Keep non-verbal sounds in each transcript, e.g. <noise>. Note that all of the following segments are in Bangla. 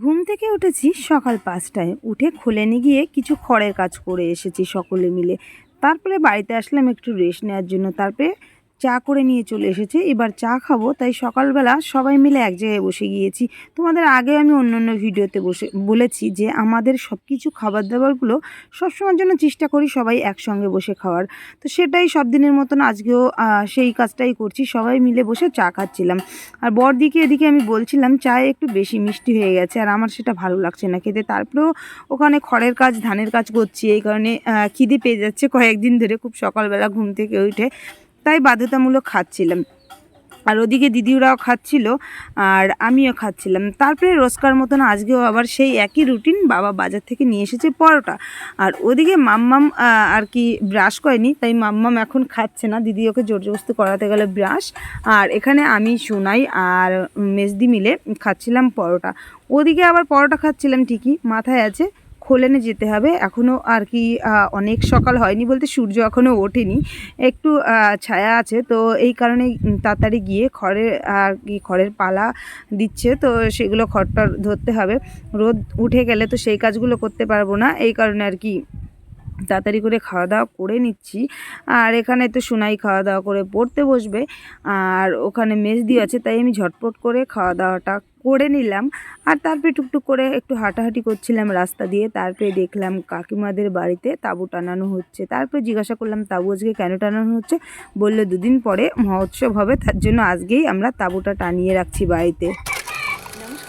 ঘুম থেকে উঠেছি সকাল পাঁচটায়। উঠে খুলেনি গিয়ে কিছু খড়ের কাজ করে এসেছি সকলে মিলে। তারপরে বাড়িতে আসলাম একটু রেস্ট নেওয়ার জন্য। তারপরে চা করে নিয়ে চলে এসেছে। এবার চা খাব, তাই সকালবেলা সবাই মিলে এক জায়গায় বসে গিয়েছি। তোমাদের আগে আমি অন্য অন্য ভিডিওতে বসে, বলেছি যে আমাদের সব কিছু খাবার দাবারগুলো সবসময়ের জন্য চেষ্টা করি সবাই একসঙ্গে বসে খাওয়ার। তো সেটাই সব দিনের মতন আজকেও সেই কাজটাই করছি, সবাই মিলে বসে চা খাচ্ছিলাম। আর বরদিকে এদিকে আমি বলছিলাম, চায়ে একটু বেশি মিষ্টি হয়ে গেছে, আর আমার সেটা ভালো লাগছে না খেতে। তারপরেও ওখানে খড়ের কাজ, ধানের কাজ করছি, এই কারণে খিদে পেয়ে যাচ্ছে কয়েকদিন ধরে, খুব সকালবেলা ঘুম থেকে উঠে। তাই বাধ্যতামূলক খাচ্ছিলাম। আর ওদিকে দিদিরাও খাচ্ছিল আর আমিও খাচ্ছিলাম। তারপরে রোজকার মতন আজকেও আবার সেই একই রুটিন বাবা বাজার থেকে নিয়ে এসেছে পরোটা। আর ওদিকে মাম্মাম আর কি ব্রাশ করেনি, তাই মাম্মাম এখন খাচ্ছে না। দিদি ওকে জোর জবস্তি করাতে গেলে ব্রাশ আর এখানে আমি, সোনাই আর মেজদি মিলে খাচ্ছিলাম পরোটা। ওদিকে আবার পরোটা খাচ্ছিলাম ঠিকই, মাথায় আছে। খোলেনে যেতে হবে। এখনও আর কি অনেক সকাল হয়নি বলতে সূর্য এখনও ওঠেনি। একটু ছায়া আছে তো এই কারণে তাড়াতাড়ি গিয়ে খড়ের, আর কি খড়ের পালা দিচ্ছে তো সেগুলো খড়টা ধরতে হবে। রোদ উঠে গেলে তো সেই কাজগুলো করতে পারব না। এই কারণে আর কি তাড়াতাড়ি করে খাওয়া দাওয়া করে নিচ্ছি। আর এখানে তো সোনাই খাওয়া দাওয়া করে পড়তে বসবে। আর ওখানে মেজদি আছে তাই আমি ঝটপট করে খাওয়া দাওয়াটা করে নিলাম। আর তারপরে টুকটুক করে একটু হাঁটাহাঁটি করছিলাম রাস্তা দিয়ে। তারপরে দেখলাম কাকিমাদের বাড়িতে তাঁবু টানানো হচ্ছে। তারপরে জিজ্ঞাসা করলাম, তাবু আজকে কেন টানানো হচ্ছে? বলল, দুদিন পরে মহোৎসব হবে, তার জন্য আজকেই আমরা তাঁবুটা টানিয়ে রাখছি বাড়িতে।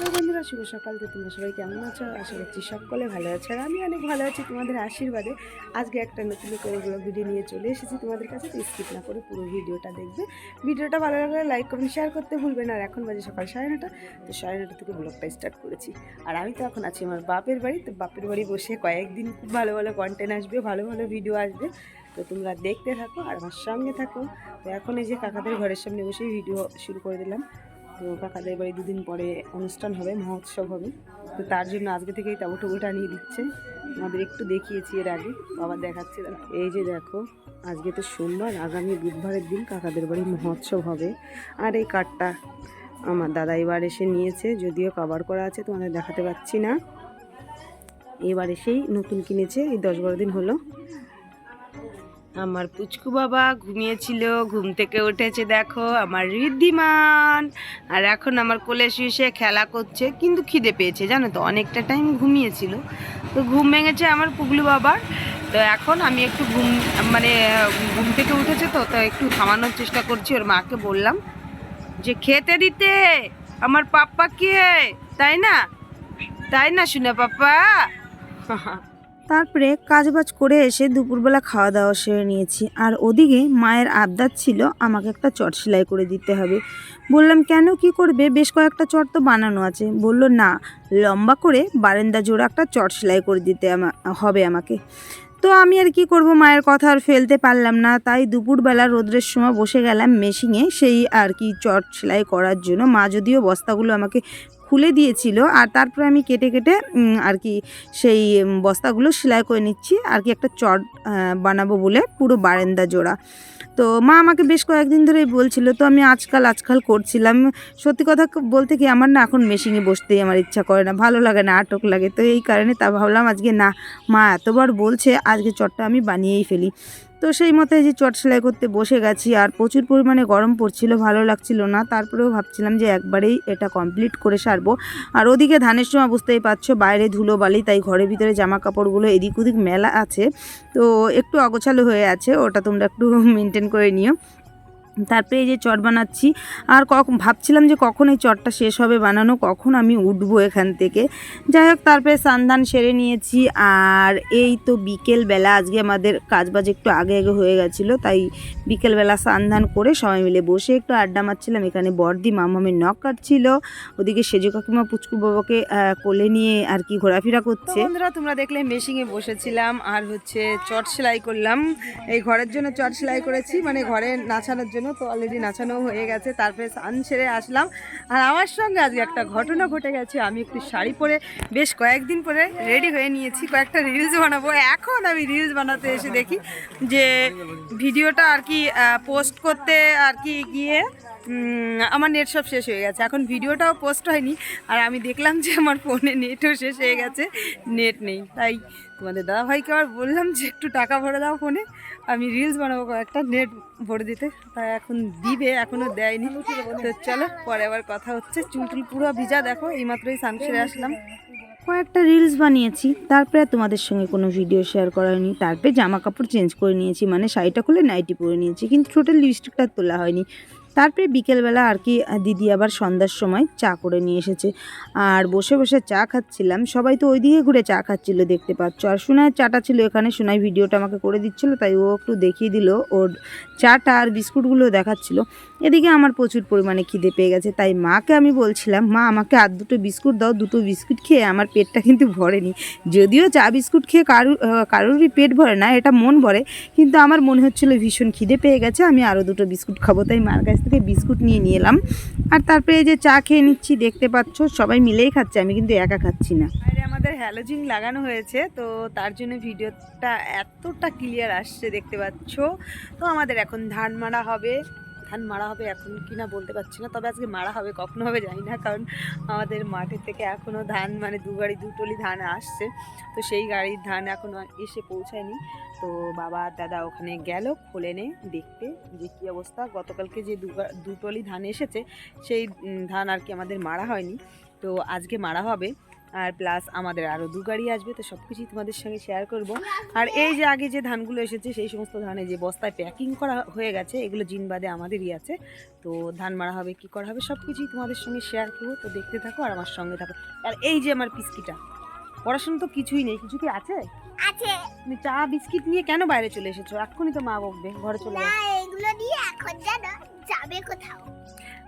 নমস্কার বন্ধুরা, শুভ সকাল তো তোমরা সবাই কেমন আছো? আশা করছি সকলে ভালো আছো। আর আমি অনেক ভালো আছি তোমাদের আশীর্বাদে। আজকে একটা নতুন করে ভিডিও নিয়ে চলে এসেছি। তোমাদের কাছে তো স্কিপ না করে পুরো ভিডিওটা দেখবে। ভিডিওটা ভালো লাগলে লাইক কমেন্ট শেয়ার করতে ভুলবে না। আর এখন বাজে সকাল সাড়ে নটা। তো সাড়ে নটা থেকে ব্লগটা স্টার্ট করেছি। আর আমি তো এখন আছি আমার বাপের বাড়ি। তো বাপের বাড়ি বসে কয়েকদিন খুব ভালো ভালো কন্টেন্ট আসবে, ভালো ভালো ভিডিও আসবে। তো তোমরা দেখতে থাকো আর আমার সঙ্গে থাকো। তো এখন এই যে কাকাদের ঘরের সামনে বসেই ভিডিও শুরু করে দিলাম। তো কাকাদের বাড়ি দুদিন পরে অনুষ্ঠান হবে, মহোৎসব হবে। তো তার জন্য আজকে থেকেই তাবু টুবুটা নিয়ে দিচ্ছে। আমাদের একটু দেখিয়েছি এর আগে, বাবা দেখাচ্ছে এই যে দেখো, আজকে তো সোমবার আগামী বুধবারের দিন কাকাদের বাড়ি মহোৎসব হবে। আর এই কার্ডটা আমার দাদা এবার এসে নিয়েছে, যদিও কভার করা আছে, তোমাদের দেখাতে পাচ্ছি না। এবার এসেই নতুন কিনেছে, এই দশ বারো দিন হলো। আমার পুচকু বাবা ঘুমিয়েছিল, ঘুম থেকে উঠেছে দেখো, আমার ঋদ্ধিমান। আর এখন আমার কোলে শুয়ে খেলা করছে, কিন্তু খিদে পেয়েছে, জানো তো, অনেকটা টাইম ঘুমিয়েছিল। তো ঘুম ভেঙেছে আমার পুগলু বাবার। তো এখন আমি একটু ঘুম মানে ঘুম থেকে উঠেছে তো তো একটু থামানোর চেষ্টা করছি, ওর মাকে বললাম যে, খেতে দিতে, আমার পাপ্পা কে? তাই না? তাই না, শুনে পাপ্পা? <laughs> তারপরে কাজবাজ করে এসে দুপুরবেলা খাওয়া দাওয়া সেরে নিয়েছি। আর ওদিকে মায়ের আবদার ছিল, আমাকে একটা চট সেলাই করে দিতে হবে। বললাম, কেন? কি করবে? বেশ কয়েকটা চট তো বানানো আছে। বলল, না, লম্বা করে বারান্দা জোড়া একটা চট সেলাই করে দিতে হবে আমাকে। তো আমি আর কি করব, মায়ের কথা আর ফেলতে পারলাম না। তাই দুপুরবেলা রোদ্রের সময় বসে গেলাম মেশিনে, সেই আর কি চট সেলাই করার জন্য। মা যদিও বস্তাগুলো আমাকে খুলে দিয়েছিল আর তারপরে আমি কেটে কেটে আর কি সেই বস্তাগুলো সেলাই করে নিচ্ছি। আর কি একটা চট বানাবো বলে পুরো বারান্দা জোড়া। তো মা আমাকে বেশ কয়েকদিন ধরেই বলছিল, তো আমি আজকাল আজকাল করছিলাম। সত্যি কথা বলতে কি আমার না এখন মেশিনে বসতেই আমার ইচ্ছা করে না, ভালো লাগে না, আটক লাগে। তো এই কারণে তা ভাবলাম আজকে না, মা এতবার বলছে, আজকে চটটা আমি বানিয়েই ফেলি। তো সেই মতে যে চট সেলাই করতে বসে গেছি আর প্রচুর পরিমাণে গরম পড়ছিল, ভালো লাগছিল না। তারপরেও ভাবছিলাম যে একবারেই এটা কমপ্লিট করে সারবো। আর ওদিকে ধানের সময় বুঝতেই পারছ, বাইরে ধুলো বালি, তাই ঘরের ভিতরে জামা কাপড়গুলো এদিক ওদিক মেলা আছে। তো একটু অগোছালো হয়ে আছে, ওটা তোমরা একটু <laughs> মেনটেন করে নিও। তারপরে এই যে চট বানাচ্ছি। আর কখন ভাবছিলাম যে কখন এই চটটা শেষ হবে বানানো, কখন আমি উঠবো এখান থেকে। যাই হোক, তারপরে সান্ধান সেরে নিয়েছি। আর এই তো বিকেলবেলা, আজকে আমাদের কাজবাজ একটু আগে আগে হয়ে গেছিল, তাই বিকেলবেলা সান্ধান করে সবাই মিলে বসে একটু আড্ডা মারছিলাম। এখানে বর্দি মামামের নখ কাটছিল। ওদিকে সেজো কাকিমা পুচকু বাবাকে কোলে নিয়ে আর কি ঘোরাফেরা করছে। বন্ধুরা, তোমরা দেখলে মেশিনে বসেছিলাম। আর হচ্ছে চট সেলাই করলাম। এই ঘরের জন্য চট সেলাই করেছি। মানে ঘরে নাচানোর জন্য তো অলরেডি নাচানো হয়ে গেছে, তারপরে সান সেরে আসলাম। আর আমার সঙ্গে আজকে একটা ঘটনা ঘটে গেছে, আমি একটু শাড়ি পরে বেশ কয়েকদিন পরে রেডি হয়ে নিয়েছি, কয়েকটা রিলস বানাবো। এখন আমি রিলস বানাতে এসে দেখি যে ভিডিওটা আর কি পোস্ট করতে আর কি গিয়ে আমার নেট সব শেষ হয়ে গেছে। এখন ভিডিওটাও পোস্ট হয়নি, আর আমি দেখলাম যে আমার ফোনে নেটও শেষ হয়ে গেছে নেট নেই। তাই তোমাদের দাদা ভাইকে আবার বললাম যে একটু টাকা ভরে দাও ফোনে আমি রিলস বানাবো একটা নেট ভরে দিতে। তাই এখন দিবে এখনও দেয়নি। তো চলো, পরে আবার কথা হচ্ছে। চুল টুল পুরো ভিজা, দেখো, এইমাত্রই স্নান সেরে আসলাম। কয়েকটা রিলস বানিয়েছি, তারপরে তোমাদের সঙ্গে কোনো ভিডিও শেয়ার করা হয়নি। তারপরে জামা কাপড় চেঞ্জ করে নিয়েছি মানে শাড়িটা খুলে নাইটি পরে নিয়েছি, কিন্তু টোটাল লিপস্টিকটা তোলা হয়নি। তারপরে বিকেলবেলা আর কি দিদি আবার সন্ধ্যার সময় চা করে নিয়ে এসেছে। আর বসে বসে চা খাচ্ছিলাম। সবাই তো ওইদিকে ঘুরে চা খাচ্ছিল, দেখতে পাচ্ছ। আর সোনায় চাটা ছিল এখানে, সোনাই ভিডিওটা আমাকে করে দিচ্ছিল, তাই ও একটু দেখিয়ে দিল। ওর চাটা আর বিস্কুটগুলো দেখাচ্ছিল। এদিকে আমার প্রচুর পরিমাণে খিদে পেয়ে গেছে, তাই মাকে আমি বলছিলাম, মা, আমাকে আর দুটো বিস্কুট দাও, দুটো বিস্কুট খেয়ে আমার পেটটা কিন্তু ভরেনি। যদিও চা বিস্কুট খেয়ে কারুর কারোরই পেট ভরে না, এটা মন ভরে, কিন্তু আমার মনে হচ্ছিল ভীষণ খিদে পেয়ে গেছে, আমি আরও দুটো বিস্কুট খাব। তাই মার কাছ থেকে বিস্কুট নিয়ে নিয়ে এলাম। আর তারপরে যে চা খেয়ে নিচ্ছি, দেখতে পাচ্ছ, সবাই মিলেই খাচ্ছে, আমি কিন্তু একা খাচ্ছি না। আমাদের হ্যালোজিন লাগানো হয়েছে, তো তার জন্য ভিডিওটা এতটা ক্লিয়ার আসছে, দেখতে পাচ্ছ। তো আমাদের এখন ধান মারা হবে। ধান মারা হবে এখন কি না বলতে পারছি না, তবে আজকে মারা হবে, কখনো হবে জানি না, কারণ আমাদের মাঠের থেকে এখনও ধান মানে দু গাড়ি দু টলি ধান আসছে, তো সেই গাড়ির ধান এখনও এসে পৌঁছায়নি, তো বাবা দাদা ওখানে গেল খোলেনে দেখতে যে কী অবস্থা, গতকালকে যে দু গা- টলি ধান এসেছে, সেই ধান আর কি আমাদের মারা হয়নি, তো আজকে মারা হবে আর প্লাস আমাদের আরও দু গাড়ি আসবে তো সব কিছুই তোমাদের সঙ্গে শেয়ার করব। আর এই যে আগে যে ধানগুলো এসেছে সেই সমস্ত ধানে যে বস্তায় প্যাকিং করা হয়ে গেছে এগুলো জিন বাদে আমাদেরই আছে। তো ধান মারা হবে কি করা হবে সব কিছুই তোমাদের সঙ্গে শেয়ার করব তো দেখতে থাকো আর আমার সঙ্গে থাকো। আর এই যে আমার পিসকিটা পড়াশোনা তো কিছুই নেই কিছু কি আছে? আছে। তুমি চা বিস্কিট নিয়ে কেন বাইরে চলে এসেছ? এক্ষুনি তো মা বকবে ঘরে চলে না এগুলো দিয়ে এখন জানো যাবে কোথাও।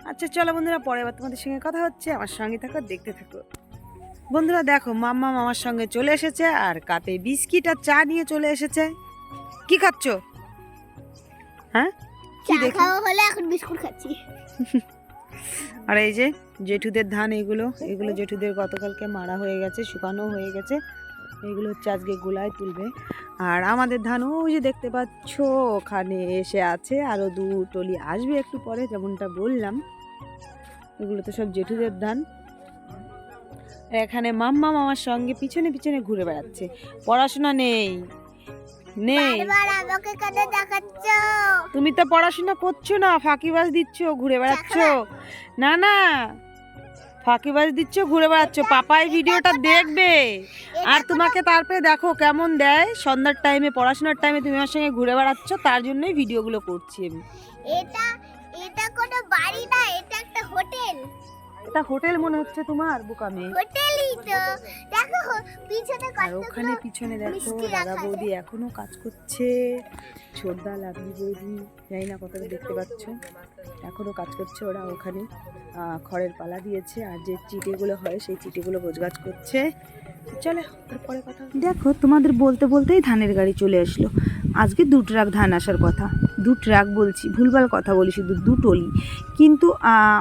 আচ্ছা চলো বন্ধুরা পরে আবার তোমাদের সঙ্গে কথা হচ্ছে আমার সঙ্গে থাকো দেখতে থাকো। বন্ধুরা দেখো মাম্মা মামার সঙ্গে চলে এসেছে আর কাপে বিস্কিট আর চা নিয়ে চলে এসেছে। কি খাচ্ছ? হ্যাঁ? কি দেখি? খাওয়া হলে এখন বিস্কুট খাচ্ছি। <laughs> আর এই যে জেঠুদের ধান এগুলো এগুলো জেঠুদের গতকালকে মারা হয়ে গেছে শুকানো হয়ে গেছে। এগুলো হচ্ছে আজকে গোলায় তুলবে। আর আমাদের ধান ওই যে দেখতে পাচ্ছ ওখানে এসে আছে আরও দু টলি আসবে একটু পরে যেমনটা বললাম। এগুলো তো সব জেঠুদের ধান। আর এখানে মাম্মা মামার সঙ্গে পিছনে পিছনে ঘুরে বেড়াচ্ছে। পড়াশোনা নেই। নেই। তুমি তো পড়াশোনা করছ না ফাঁকিবাজ দিচ্ছ ঘুরে বেড়াচ্ছ। না। না ফাঁকিবাজ দিচ্ছ ঘুরে বেড়াচ্ছ। পাপাই ভিডিওটা দেখবে। আর তোমাকে তারপরে দেখো কেমন দেয়। সন্ধ্যার টাইমে পড়াশোনার টাইমে তুমি আমার সঙ্গে ঘুরে বেড়াচ্ছ তার জন্যই ভিডিওগুলো করছি আমি। এটা এটা কোনো বাড়ি না এটা একটা হোটেল। এটা হোটেল মনে হচ্ছে তোমার বুকামে। হোটেলই তো। দেখো পিছনে আর কত ওখানে পিছনে দেখো দাদা বৌদি এখনও কাজ করছে। ছোটদা লাভলি বৌদি জানি না কতটা দেখতে পাচ্ছ। এখনও কাজ করছে ওরা ওখানে। খড়ের পালা দিয়েছে আর যে চিটেগুলো হয় সেই চিটেগুলো গোছগাছ করছে। চলে পরে কথা দেখো তোমাদের বলতে বলতেই ধানের গাড়ি চলে আসলো। আজকে দু ট্রাক ধান আসার কথা। দু ট্রাক বলছি, ভুলভাল কথা বলি শুধু দু টলি। কিন্তু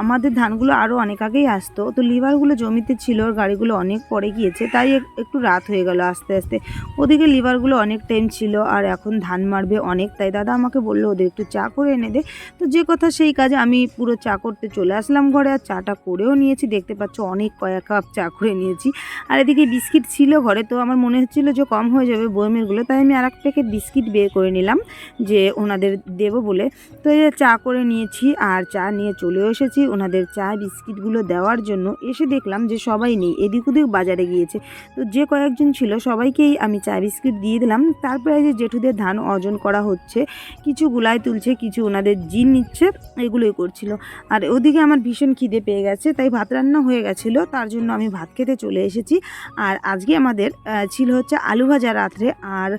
আমাদের ধানগুলো আরও অনেক আগেই আসতো, তো লিভারগুলো জমিতে ছিল আর গাড়িগুলো অনেক পরে গিয়েছে, তাই একটু রাত হয়ে গেল আস্তে আস্তে। ওদিকে লিভারগুলো অনেক টাইম ছিল, আর এখন ধান মারবে অনেক, তাই দাদা আমাকে বলল, ওদের একটু চা করে এনে দে। তো যে কথা সেই কাজে আমি পুরো চা করতে চলে আসলাম ঘরে, আর চাটা করেও নিয়েছি, দেখতে পাচ্ছ অনেক কয়েক কাপ চা করে নিয়েছি। আর এদিকে বিস্কিট ছিল ঘরে, তো আমার মনে হচ্ছিল যে কম হয়ে যাবে বয়মেরগুলো তাই আমি আর এক প্যাকেট বিস্কিট বের করে নিলাম, যে ওনাদের দেবো বলে। তো এই চা করে নিয়েছি আর চা নিয়ে চলেও এসেছি। ওনাদের চা বিস্কিটগুলো দেওয়ার জন্য এসে দেখলাম যে সবাই নেই, এদিক ওদিক বাজারে গিয়েছে। তো যে কয়েকজন ছিল সবাইকেই আমি চা বিস্কিট দিয়ে দিলাম। তারপরে যে জেঠুদের ধান অর্জন করা হচ্ছে, কিছু গুলায় তুলছে, কিছু ওনাদের জিন নিচ্ছে, এগুলোই করছিল। আর ওদিকে আমার ভীষণ খিদে পেয়ে গেছে, তাই ভাত রান্না হয়ে গেছিল, তার জন্য আমি ভাত খেতে চলে এসেছি। আর আজকে আমাদের ছিল হচ্ছে আলু ভাজা রাত্রে আর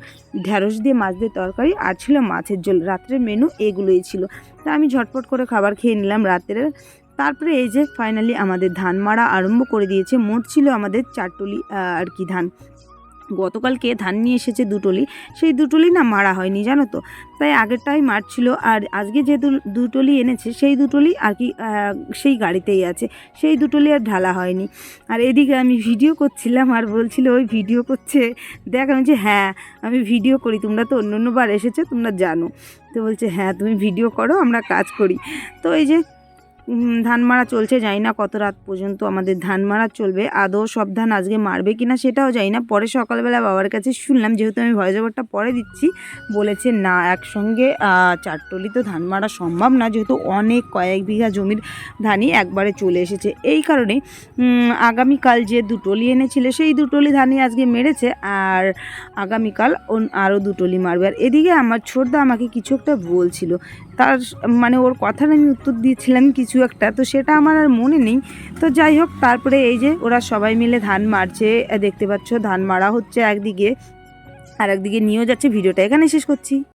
ঢ্যাঁড়স দিয়ে মাছ দিয়ে তরকারি, আর ছিল মাছের ঝোল। রাত্রের মেনু এগুলোই ছিল। তা আমি ঝটপট করে খাবার খেয়ে নিলাম রাত্রে। তারপরে এই যে ফাইনালি আমাদের ধান মারা আরম্ভ করে দিয়েছে। মোট ছিল আমাদের চারটলি আর কি ধান। গতকালকে ধান নিয়ে এসেছে দুটলি। সেই দুটলি না মারা হয়নি, জানো তো? তাই আগেরটাই মারছিল। আর আজকে যে দুটলি এনেছে, সেই দুটলি আর কি সেই গাড়িতেই আছে। সেই দুটলি আর ঢালা হয়নি। আর এদিকে আমি ভিডিও করছিলাম আর বলছিল, ওই ভিডিও করছে। দেখ, আমি যে হ্যাঁ আমি ভিডিও করি। তোমরা তো অন্য অন্যবার এসেছ, তোমরা জানো। তো বলছে হ্যাঁ তুমি ভিডিও করো, আমরা কাজ করি। তো এই যে ধান মারা চলছে, জানি না কত রাত পর্যন্ত আমাদের ধান মারা চলবে। আদৌ সব ধান আজকে মারবে কিনা সেটাও জানি না। পরে সকালবেলা বাবার কাছে শুনলাম, যেহেতু আমি ভয়েস ওভারটা পরে দিচ্ছি, বলেছে না, একসঙ্গে চারটলি তো ধান মারা সম্ভব না, যেহেতু অনেক কয়েক বিঘা জমির ধানই একবারে চলে এসেছে। এই কারণে আগামীকাল যে দুটলি এনেছিল, সেই দুটলি ধানই আজকে মেরেছে, আর আগামীকাল আরও দুটলি মারবে। আর এদিকে আমার ছোটদা আমাকে কিছু একটা বলছিল। তার মানে ওর কথার আমি উত্তর দিয়েছিলাম কিছু একটা, তো সেটা আমার আর মনে নেই। তো যাই হোক, তারপরে এই যে ওরা সবাই মিলে ধান মারছে দেখতে পাচ্ছ ধান মারা হচ্ছে একদিকে, আর একদিকে নিয়েও যাচ্ছে, ভিডিওটা এখানে শেষ করছি।